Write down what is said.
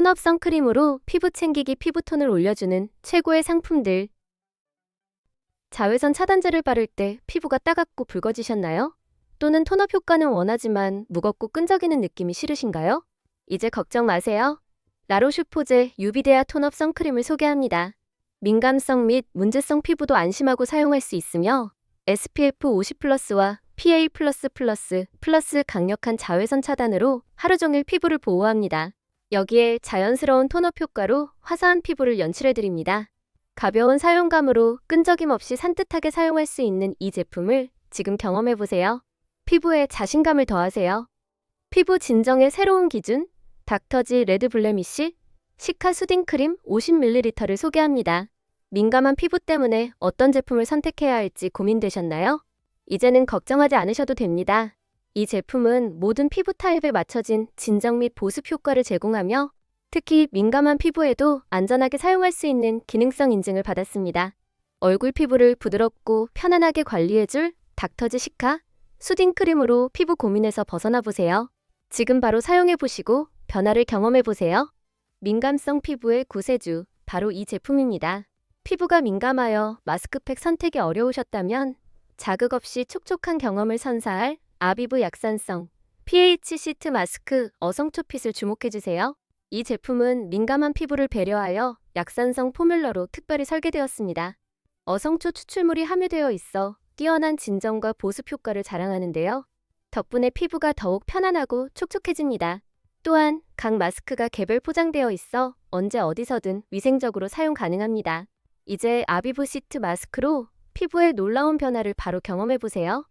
톤업 선크림으로 피부 챙기기 피부톤을 올려주는 최고의 상품들. 자외선 차단제를 바를 때 피부가 따갑고 붉어지셨나요? 또는 톤업 효과는 원하지만 무겁고 끈적이는 느낌이 싫으신가요? 이제 걱정 마세요. 라로슈포제 유비데아 톤업 선크림을 소개합니다. 민감성 및 문제성 피부도 안심하고 사용할 수 있으며 SPF 50+와 PA+++ 플러스 강력한 자외선 차단으로 하루 종일 피부를 보호합니다. 여기에 자연스러운 톤업 효과로 화사한 피부를 연출해드립니다. 가벼운 사용감으로 끈적임 없이 산뜻하게 사용할 수 있는 이 제품을 지금 경험해보세요. 피부에 자신감을 더하세요. 피부 진정의 새로운 기준, 닥터지 레드 블레미쉬 시카 수딩 크림 50ml를 소개합니다. 민감한 피부 때문에 어떤 제품을 선택해야 할지 고민되셨나요? 이제는 걱정하지 않으셔도 됩니다. 이 제품은 모든 피부 타입에 맞춰진 진정 및 보습 효과를 제공하며 특히 민감한 피부에도 안전하게 사용할 수 있는 기능성 인증을 받았습니다. 얼굴 피부를 부드럽고 편안하게 관리해줄 닥터지 시카 수딩 크림으로 피부 고민에서 벗어나 보세요. 지금 바로 사용해 보시고 변화를 경험해 보세요. 민감성 피부의 구세주 바로 이 제품입니다. 피부가 민감하여 마스크팩 선택이 어려우셨다면 자극 없이 촉촉한 경험을 선사할 아비브 약산성 pH 시트 마스크 어성초핏을 주목해 주세요. 이 제품은 민감한 피부를 배려하여 약산성 포뮬러로 특별히 설계되었습니다. 어성초 추출물이 함유되어 있어 뛰어난 진정과 보습 효과를 자랑하는데요. 덕분에 피부가 더욱 편안하고 촉촉해집니다. 또한 각 마스크가 개별 포장되어 있어 언제 어디서든 위생적으로 사용 가능합니다. 이제 아비브 시트 마스크로 피부의 놀라운 변화를 바로 경험해 보세요.